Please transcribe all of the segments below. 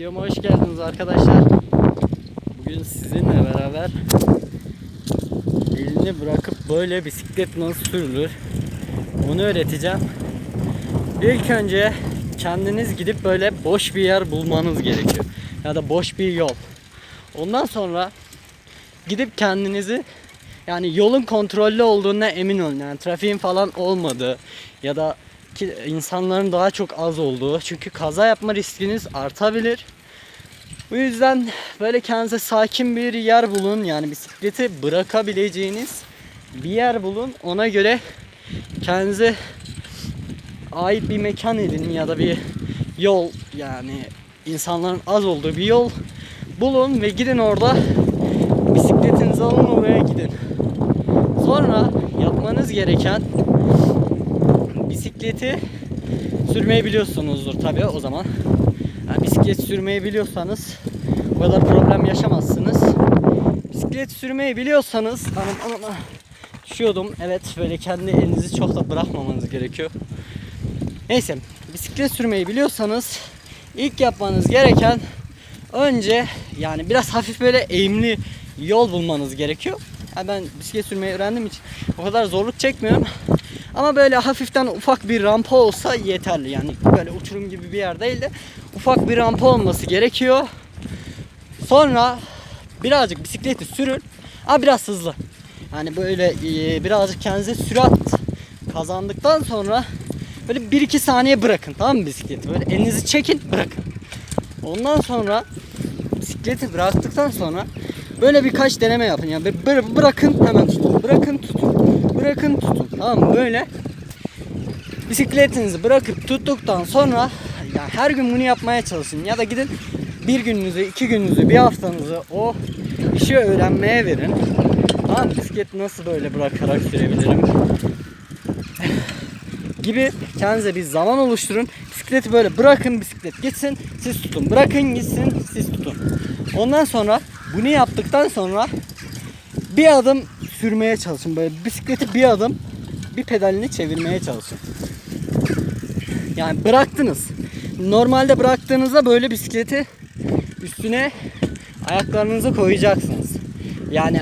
Videoma hoş geldiniz arkadaşlar. Bugün sizinle beraber elini bırakıp böyle bisiklet nasıl sürülür onu öğreteceğim. İlk önce kendiniz gidip böyle boş bir yer bulmanız gerekiyor. Ya da boş bir yol. Ondan sonra gidip kendinizi yani yolun kontrollü olduğuna emin olun. Yani trafiğin falan olmadığı ya da ki insanların daha çok az olduğu. Çünkü kaza yapma riskiniz artabilir. Bu yüzden böyle kendinize sakin bir yer bulun. Yani bisikleti bırakabileceğiniz bir yer bulun. Ona göre kendinize ait bir mekan edin ya da bir yol yani insanların az olduğu bir yol bulun ve gidin orada bisikletinizi alın oraya gidin. Sonra yapmanız gereken bisikleti sürmeyi biliyorsunuzdur tabii o zaman. Yani bisiklet sürmeyi biliyorsanız bu kadar problem yaşamazsınız. Bisiklet sürmeyi biliyorsanız anam anam düşüyordum. Evet böyle kendi elinizi çok da bırakmamanız gerekiyor. Neyse bisiklet sürmeyi biliyorsanız ilk yapmanız gereken önce yani biraz hafif böyle eğimli yol bulmanız gerekiyor. Yani ben bisiklet sürmeyi öğrendiğim için o kadar zorluk çekmiyorum. Ama böyle hafiften ufak bir rampa olsa yeterli. Yani böyle uçurum gibi bir yer değil de ufak bir rampa olması gerekiyor. Sonra birazcık bisikleti sürün. Ama biraz hızlı. Yani böyle e, birazcık kendinize sürat kazandıktan sonra böyle 1-2 saniye bırakın tamam mı bisikleti? Böyle elinizi çekin bırakın. Ondan sonra bisikleti bıraktıktan sonra böyle birkaç deneme yapın. Yani böyle bırakın hemen tutun. Bırakın tutun. Bırakın tutun. Tamam? Böyle bisikletinizi bırakıp tuttuktan sonra yani her gün bunu yapmaya çalışın. Ya da gidin bir gününüzü, iki gününüzü, bir haftanızı o işi öğrenmeye verin. Tamam bisiklet nasıl böyle bırakarak sürebilirim? gibi kendinize bir zaman oluşturun. Bisikleti böyle bırakın bisiklet gitsin siz tutun. Bırakın gitsin siz tutun. Ondan sonra bunu yaptıktan sonra bir adım sürmeye çalışın. Böyle bisikleti bir adım bir pedalini çevirmeye çalışın. Yani bıraktınız. Normalde bıraktığınızda böyle bisikleti üstüne ayaklarınızı koyacaksınız. Yani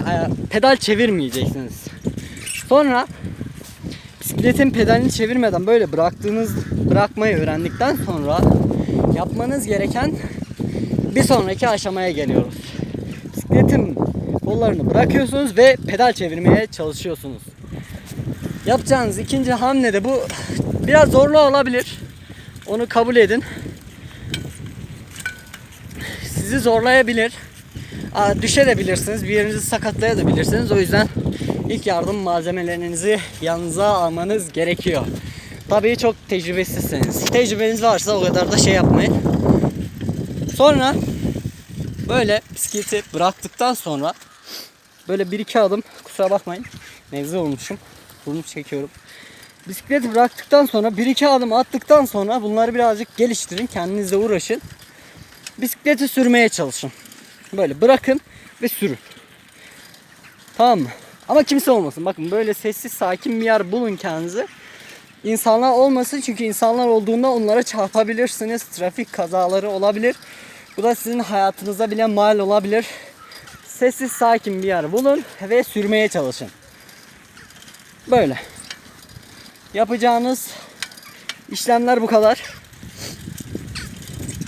pedal çevirmeyeceksiniz. Sonra bisikletin pedalini çevirmeden böyle bıraktığınız bırakmayı öğrendikten sonra yapmanız gereken bir sonraki aşamaya geliyoruz. Bisikletin kollarını bırakıyorsunuz ve pedal çevirmeye çalışıyorsunuz. Yapacağınız ikinci hamle de bu biraz zorlu olabilir. Onu kabul edin. Sizi zorlayabilir. Düşebilirsiniz. Bir yerinizi sakatlayabilirsiniz. O yüzden ilk yardım malzemelerinizi yanınıza almanız gerekiyor. Tabii çok tecrübesizsiniz. Tecrübeniz varsa o kadar da şey yapmayın. Sonra böyle bisikleti bıraktıktan sonra böyle bir iki adım kusura bakmayın nevze olmuşum. Burnu çekiyorum. Bisikleti bıraktıktan sonra bir iki adım attıktan sonra bunları birazcık geliştirin. Kendinizle uğraşın. Bisikleti sürmeye çalışın. Böyle bırakın ve sürün. Tamam mı? Ama kimse olmasın. Bakın böyle sessiz sakin bir yer bulun kendinize. İnsanlar olmasın çünkü insanlar olduğunda onlara çarpabilirsiniz. Trafik kazaları olabilir. Bu da sizin hayatınıza bile mal olabilir. Sessiz sakin bir yer bulun ve sürmeye çalışın. Böyle. Yapacağınız işlemler bu kadar.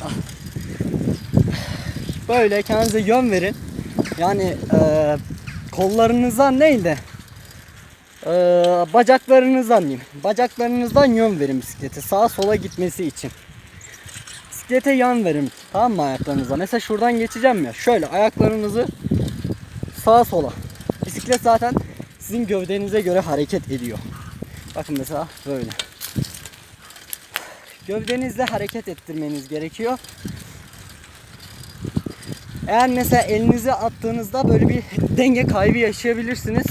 Ah. Böyle kendinize yön verin. Yani eee kollarınızdan değil de eee, bacaklarınızdan diyeyim. Bacaklarınızdan yön verin bisiklete sağa sola gitmesi için. Bisiklete yan verin tamam mı ayaklarınıza? Mesela şuradan geçeceğim ya. Şöyle ayaklarınızı sağa sola. Bisiklet zaten sizin gövdenize göre hareket ediyor. Bakın mesela böyle. Gövdenizle hareket ettirmeniz gerekiyor. Eğer mesela elinizi attığınızda böyle bir denge kaybı yaşayabilirsiniz.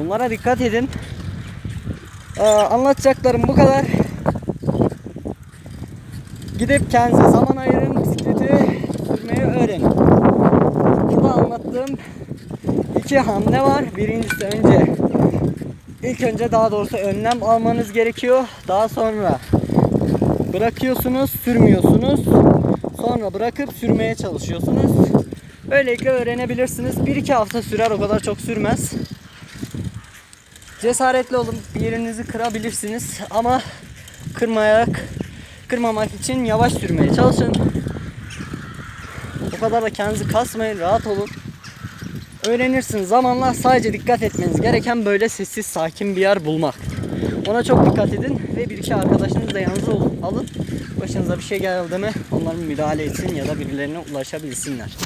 Onlara dikkat edin. Ee, anlatacaklarım bu kadar. Gidip kendinize zaman ayırın, bisikleti sürmeyi öğrenin. Burada anlattığım iki hamle var. Birincisi önce ilk önce daha doğrusu önlem almanız gerekiyor. Daha sonra bırakıyorsunuz, sürmüyorsunuz. Sonra bırakıp sürmeye çalışıyorsunuz. Böylelikle öğrenebilirsiniz. 1-2 hafta sürer o kadar çok sürmez. Cesaretli olun. Bir yerinizi kırabilirsiniz ama kırmayarak kırmamak için yavaş sürmeye çalışın. O kadar da kendinizi kasmayın, rahat olun. Öğrenirsiniz. Zamanla sadece dikkat etmeniz gereken böyle sessiz, sakin bir yer bulmak. Ona çok dikkat edin ve bir iki arkadaşınızı da yanınıza alın. Başınıza bir şey geldi mi onların müdahale etsin ya da birilerine ulaşabilsinler.